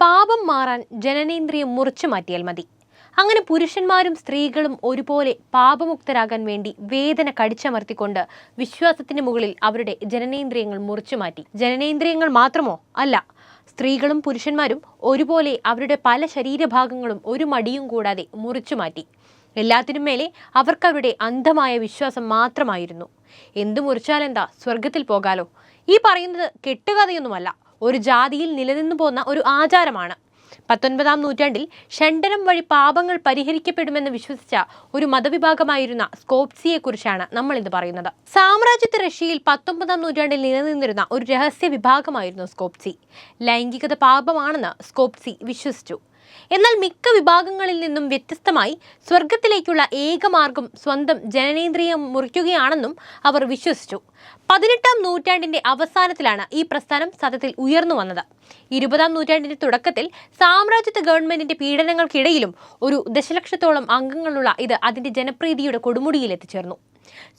പാപം മാറാൻ ജനനേന്ദ്രിയം മുറിച്ചു മാറ്റിയാൽ മതി. അങ്ങനെ പുരുഷന്മാരും സ്ത്രീകളും ഒരുപോലെ പാപമുക്തരാകാൻ വേണ്ടി വേദന കടിച്ചമർത്തിക്കൊണ്ട് വിശ്വാസത്തിന് മുകളിൽ അവരുടെ ജനനേന്ദ്രിയങ്ങൾ മുറിച്ചു മാറ്റി. ജനനേന്ദ്രിയങ്ങൾ മാത്രമോ? അല്ല. സ്ത്രീകളും പുരുഷന്മാരും ഒരുപോലെ അവരുടെ പല ശരീരഭാഗങ്ങളും ഒരു മടിയും കൂടാതെ മുറിച്ചു മാറ്റി. എല്ലാത്തിനും മേലെ അവർക്കവരുടെ അന്ധമായ വിശ്വാസം മാത്രമായിരുന്നു. എന്തു മുറിച്ചാലെന്താ? സ്വർഗത്തിൽ പോകാലോ? ഈ പറയുന്നത് കെട്ടുകഥയൊന്നുമല്ല. ഒരു ജാതിയിൽ നിലനിന്നു പോന്ന ഒരു ആചാരമാണ്. പത്തൊൻപതാം നൂറ്റാണ്ടിൽ ഷണ്ടനം വഴി പാപങ്ങൾ പരിഹരിക്കപ്പെടുമെന്ന് വിശ്വസിച്ച ഒരു മതവിഭാഗമായിരുന്ന സ്കോപ്സിയെക്കുറിച്ചാണ് നമ്മൾ ഇന്ന് പറയുന്നത്. സാമ്രാജ്യത്വ റഷ്യയിൽ പത്തൊമ്പതാം നൂറ്റാണ്ടിൽ നിലനിന്നിരുന്ന ഒരു രഹസ്യ വിഭാഗമായിരുന്നു സ്കോപ്സി. ലൈംഗികത പാപമാണെന്ന് സ്കോപ്സി വിശ്വസിച്ചു. എന്നാൽ മിക്ക വിഭാഗങ്ങളിൽ നിന്നും വ്യത്യസ്തമായി സ്വർഗത്തിലേക്കുള്ള ഏകമാർഗം സ്വന്തം ജനനേന്ദ്രിയം മുറിക്കുകയാണെന്നും അവർ വിശ്വസിച്ചു. പതിനെട്ടാം നൂറ്റാണ്ടിന്റെ അവസാനത്തിലാണ് ഈ പ്രസ്ഥാനം സത്യത്തിൽ ഉയർന്നു വന്നത്. ഇരുപതാം നൂറ്റാണ്ടിന്റെ തുടക്കത്തിൽ സാമ്രാജ്യത്വ ഗവൺമെന്റിന്റെ പീഡനങ്ങൾക്കിടയിലും ഒരു ദശലക്ഷത്തോളം അംഗങ്ങളുള്ള ഇത് അതിന്റെ ജനപ്രീതിയുടെ കൊടുമുടിയിൽ എത്തിച്ചേർന്നു.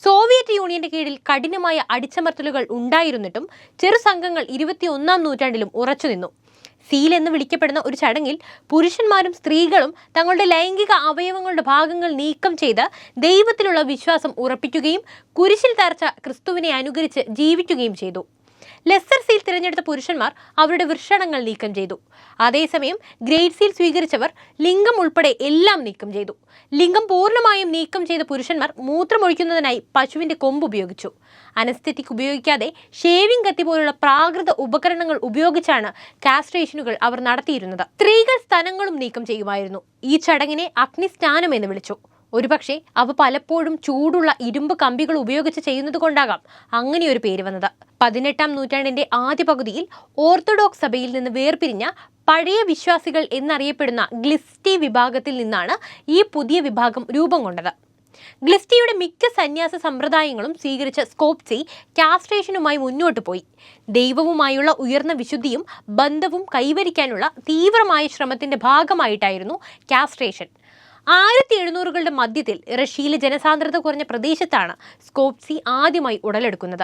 സോവിയറ്റ് യൂണിയന്റെ കീഴിൽ കഠിനമായ അടിച്ചമർത്തലുകൾ ഉണ്ടായിരുന്നിട്ടും ചെറു സംഘങ്ങൾ ഇരുപത്തിയൊന്നാം നൂറ്റാണ്ടിലും ഉറച്ചുനിന്നു. സീൽ എന്ന് വിളിക്കപ്പെടുന്ന ഒരു ചടങ്ങിൽ പുരുഷന്മാരും സ്ത്രീകളും തങ്ങളുടെ ലൈംഗിക അവയവങ്ങളുടെ ഭാഗങ്ങൾ നീക്കം ചെയ്ത് ദൈവത്തിലുള്ള വിശ്വാസം ഉറപ്പിക്കുകയും കുരിശിൽ തറച്ച ക്രിസ്തുവിനെ അനുകരിച്ച് ജീവിക്കുകയും ചെയ്തു. ലെസ്സർ സീൽ തിരഞ്ഞെടുത്ത പുരുഷന്മാർ അവരുടെ വൃഷണങ്ങൾ നീക്കം ചെയ്തു. അതേസമയം ഗ്രേറ്റ് സീൽ സ്വീകരിച്ചവർ ലിംഗം ഉൾപ്പെടെ എല്ലാം നീക്കം ചെയ്തു. ലിംഗം പൂർണമായും നീക്കം ചെയ്ത പുരുഷന്മാർ മൂത്രമൊഴിക്കുന്നതിനായി പശുവിന്റെ കൊമ്പ് ഉപയോഗിച്ചു. അനസ്തെറ്റിക് ഉപയോഗിക്കാതെ ഷേവിംഗ് കത്തി പോലുള്ള പ്രാകൃത ഉപകരണങ്ങൾ ഉപയോഗിച്ചാണ് കാസ്ട്രേഷനുകൾ അവർ നടത്തിയിരുന്നത്. സ്ത്രീകൾ സ്ഥലങ്ങളും നീക്കം ചെയ്യുമായിരുന്നു. ഈ ചടങ്ങിനെ അഗ്നിസ്നാനം എന്ന് വിളിച്ചു. ഒരുപക്ഷെ അവ പലപ്പോഴും ചൂടുള്ള ഇരുമ്പ് കമ്പികൾ ഉപയോഗിച്ച് ചെയ്യുന്നത് കൊണ്ടാകാം. അങ്ങനെ ഒരു പേര് വന്നത്. പതിനെട്ടാം നൂറ്റാണ്ടിന്റെ ആദ്യ പകുതിയിൽ ഓർത്തഡോക്സ് സഭയിൽ നിന്ന് വേർപിരിഞ്ഞ പഴയ വിശ്വാസികൾ എന്നറിയപ്പെടുന്ന ഗ്ലിസ്റ്റി വിഭാഗത്തിൽ നിന്നാണ് ഈ പുതിയ വിഭാഗം രൂപം കൊണ്ടത്. ഗ്ലിസ്റ്റിയുടെ മിക്ക സന്യാസ സമ്പ്രദായങ്ങളും സ്വീകരിച്ച സ്കോപ്സി കാസ്ട്രേഷനുമായി മുന്നോട്ട് പോയി. ദൈവവുമായുള്ള ഉയർന്ന വിശുദ്ധിയും ബന്ധവും കൈവരിക്കാനുള്ള തീവ്രമായ ശ്രമത്തിന്റെ ഭാഗമായിട്ടായിരുന്നു കാസ്ട്രേഷൻ. ആയിരത്തി എഴുന്നൂറുകളുടെ മധ്യത്തിൽ റഷ്യയിലെ ജനസാന്ദ്രത കുറഞ്ഞ പ്രദേശത്താണ് സ്കോപ്സി ആദ്യമായി ഉടലെടുക്കുന്നത്.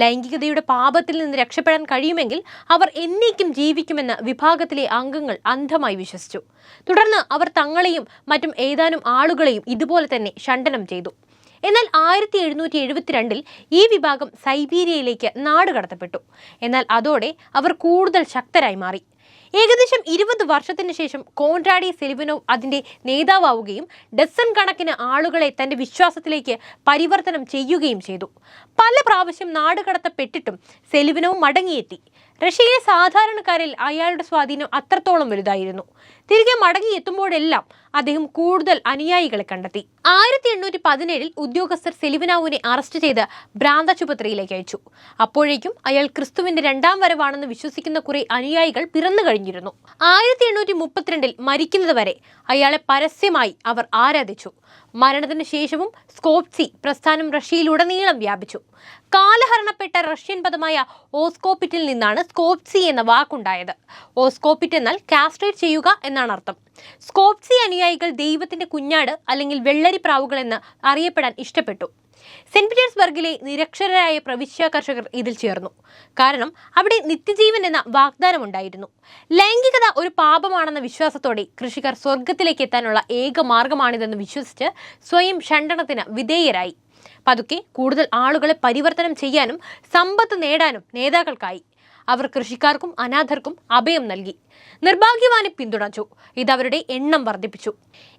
ലൈംഗികതയുടെ പാപത്തിൽ നിന്ന് രക്ഷപ്പെടാൻ കഴിയുമെങ്കിൽ അവർ എന്നേക്കും ജീവിക്കുമെന്ന് വിഭാഗത്തിലെ അംഗങ്ങൾ അന്ധമായി വിശ്വസിച്ചു. തുടർന്ന് അവർ തങ്ങളെയും മറ്റും ഏതാനും ആളുകളെയും ഇതുപോലെ തന്നെ ഷണ്ഡനം ചെയ്തു. എന്നാൽ ആയിരത്തി എഴുന്നൂറ്റി എഴുപത്തിരണ്ടിൽ ഈ വിഭാഗം സൈബീരിയയിലേക്ക് നാടുകടത്തപ്പെട്ടു. എന്നാൽ അതോടെ അവർ കൂടുതൽ ശക്തരായി മാറി. ഏകദേശം ഇരുപത് വർഷത്തിന് ശേഷം കോൺട്രാഡി സെലിവനോവ് അതിന്റെ നേതാവാവുകയും ഡസൺ കണക്കിന് ആളുകളെ തന്റെ വിശ്വാസത്തിലേക്ക് പരിവർത്തനം ചെയ്യുകയും ചെയ്തു. പല പ്രാവശ്യം നാടുകടത്തപ്പെട്ടിട്ടും സെലിവനോവ് മടങ്ങിയെത്തി. റഷ്യയിലെ സാധാരണക്കാരിൽ അയാളുടെ സ്വാധീനം അത്രത്തോളം വലുതായിരുന്നു. തിരികെ മടങ്ങി മടങ്ങിയെത്തുമ്പോഴെല്ലാം അദ്ദേഹം കൂടുതൽ അനുയായികളെ കണ്ടെത്തി. ആയിരത്തി എണ്ണൂറ്റി പതിനേഴിൽ ഉദ്യോഗസ്ഥർ സെലിവനാവുവിനെ അറസ്റ്റ് ചെയ്ത് ഭ്രാന്താശുപത്രിയിലേക്ക് അയച്ചു. അപ്പോഴേക്കും അയാൾ ക്രിസ്തുവിന്റെ രണ്ടാം വരവാണെന്ന് വിശ്വസിക്കുന്ന കുറെ അനുയായികൾ പിറന്നു കഴിഞ്ഞിരുന്നു. ആയിരത്തി എണ്ണൂറ്റി മുപ്പത്തിരണ്ടിൽ മരിക്കുന്നതുവരെ അയാളെ പരസ്യമായി അവർ ആരാധിച്ചു. മരണത്തിന് ശേഷവും സ്കോപ്സി പ്രസ്ഥാനം റഷ്യയിലുടനീളം വ്യാപിച്ചു. കാലഹരണപ്പെട്ട റഷ്യൻ പദമായ ഓസ്കോപ്പിറ്റിൽ നിന്നാണ് സ്കോപ്സി എന്ന വാക്കുണ്ടായത്. ഓസ്കോപ്പിറ്റ് എന്നാൽ കാസ്ട്രേറ്റ് ചെയ്യുക എന്നാണ് അർത്ഥം സ്കോപ്സി അനുയായികൾ ദൈവത്തിന്റെ കുഞ്ഞാട് അല്ലെങ്കിൽ വെള്ളരി പ്രാവുകൾ എന്ന് അറിയപ്പെടാൻ ഇഷ്ടപ്പെട്ടു. സെന്റ് പീറ്റേഴ്സ്ബർഗിലെ നിരക്ഷരരായ പ്രവിശ്യ കർഷകർ ഇതിൽ ചേർന്നു. കാരണം അവിടെ നിത്യജീവൻ എന്ന വാഗ്ദാനം ഉണ്ടായിരുന്നു ലൈംഗികത ഒരു പാപമാണെന്ന വിശ്വാസത്തോടെ കൃഷിക്കാർ സ്വർഗത്തിലേക്ക് എത്താനുള്ള ഏക മാർഗമാണിതെന്ന് വിശ്വസിച്ച് സ്വയം ഷണ്ടനത്തിന് വിധേയരായി. പതുക്കെ കൂടുതൽ ആളുകളെ പരിവർത്തനം ചെയ്യാനും സമ്പത്ത് നേടാനും നേതാക്കൾക്കായി. അവർ കൃഷിക്കാർക്കും അനാഥർക്കും അഭയം നൽകി. നിർഭാഗ്യവാനെ പിന്തുണച്ചു. ഇത് അവരുടെ എണ്ണം വർദ്ധിപ്പിച്ചു.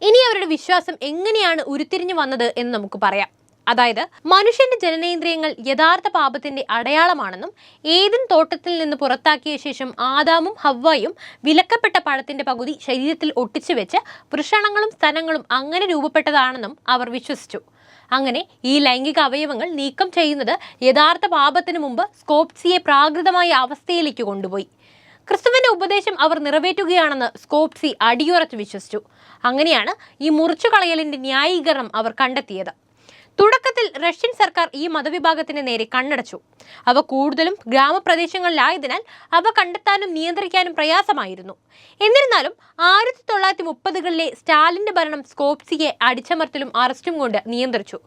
ഇനി അവരുടെ വിശ്വാസം എങ്ങനെയാണ് ഉരുത്തിരിഞ്ഞു വന്നത് എന്ന് നമുക്ക് പറയാം. അതായത് മനുഷ്യന്റെ ജനനേന്ദ്രിയങ്ങൾ യഥാർത്ഥ പാപത്തിന്റെ അടയാളമാണെന്നും ഏതിൻ തോട്ടത്തിൽ നിന്ന് പുറത്താക്കിയ ശേഷം ആദാമും ഹവ്വയും വിലക്കപ്പെട്ട പഴത്തിന്റെ പകുതി ശരീരത്തിൽ ഒട്ടിച്ചു വെച്ച് വൃഷണങ്ങളും സ്ഥലങ്ങളും അങ്ങനെ രൂപപ്പെട്ടതാണെന്നും അവർ വിശ്വസിച്ചു. അങ്ങനെ ഈ ലൈംഗിക അവയവങ്ങൾ നീക്കം ചെയ്യുന്നത് യഥാർത്ഥ പാപത്തിനു മുമ്പ് സ്കോപ്സിയെ പ്രാകൃതമായ അവസ്ഥയിലേക്ക് കൊണ്ടുപോയി. ക്രിസ്തുവിന്റെ ഉപദേശം അവർ നിറവേറ്റുകയാണെന്ന് സ്കോപ്സി അടിയുറച്ച് വിശ്വസിച്ചു. അങ്ങനെയാണ് ഈ മുറിച്ചു കളയലിന്റെ ന്യായീകരണം അവർ കണ്ടെത്തിയത്. തുടക്കത്തിൽ റഷ്യൻ സർക്കാർ ഈ മതവിഭാഗത്തിന് നേരെ കണ്ണടച്ചു. അവ കൂടുതലും ഗ്രാമപ്രദേശങ്ങളിലായതിനാൽ അവ കണ്ടെത്താനും നിയന്ത്രിക്കാനും പ്രയാസമായിരുന്നു. എന്നിരുന്നാലും ആയിരത്തി തൊള്ളായിരത്തി മുപ്പതുകളിലെ സ്റ്റാലിന്റെ ഭരണം സ്കോപ്സിയെ അടിച്ചമർത്തലും അറസ്റ്റും കൊണ്ട് നിയന്ത്രിച്ചു.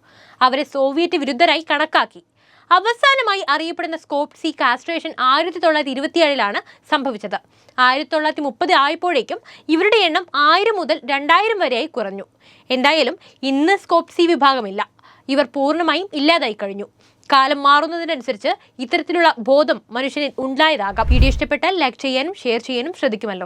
അവരെ സോവിയറ്റ് വിരുദ്ധരായി കണക്കാക്കി. അവസാനമായി അറിയപ്പെടുന്ന സ്കോപ്സി കാസ്ട്രേഷൻ ആയിരത്തി തൊള്ളായിരത്തി ഇരുപത്തിയേഴിലാണ് സംഭവിച്ചത്. ആയിരത്തി തൊള്ളായിരത്തി മുപ്പത് ആയപ്പോഴേക്കും ഇവരുടെ എണ്ണം ആയിരം മുതൽ രണ്ടായിരം വരെയായി കുറഞ്ഞു. എന്തായാലും ഇന്ന് സ്കോപ്സി വിഭാഗമില്ല. ഇവർ പൂർണമായും ഇല്ലാതായി കഴിഞ്ഞു. കാലം മാറുന്നതിനനുസരിച്ച് ഇത്തരത്തിലുള്ള ബോധം മനുഷ്യനിൽ ഉണ്ടായതാകാം. വീഡിയോ ഇഷ്ടപ്പെട്ടാൽ ലൈക്ക് ചെയ്യാനും ഷെയർ ചെയ്യാനും ശ്രദ്ധിക്കുമല്ലോ.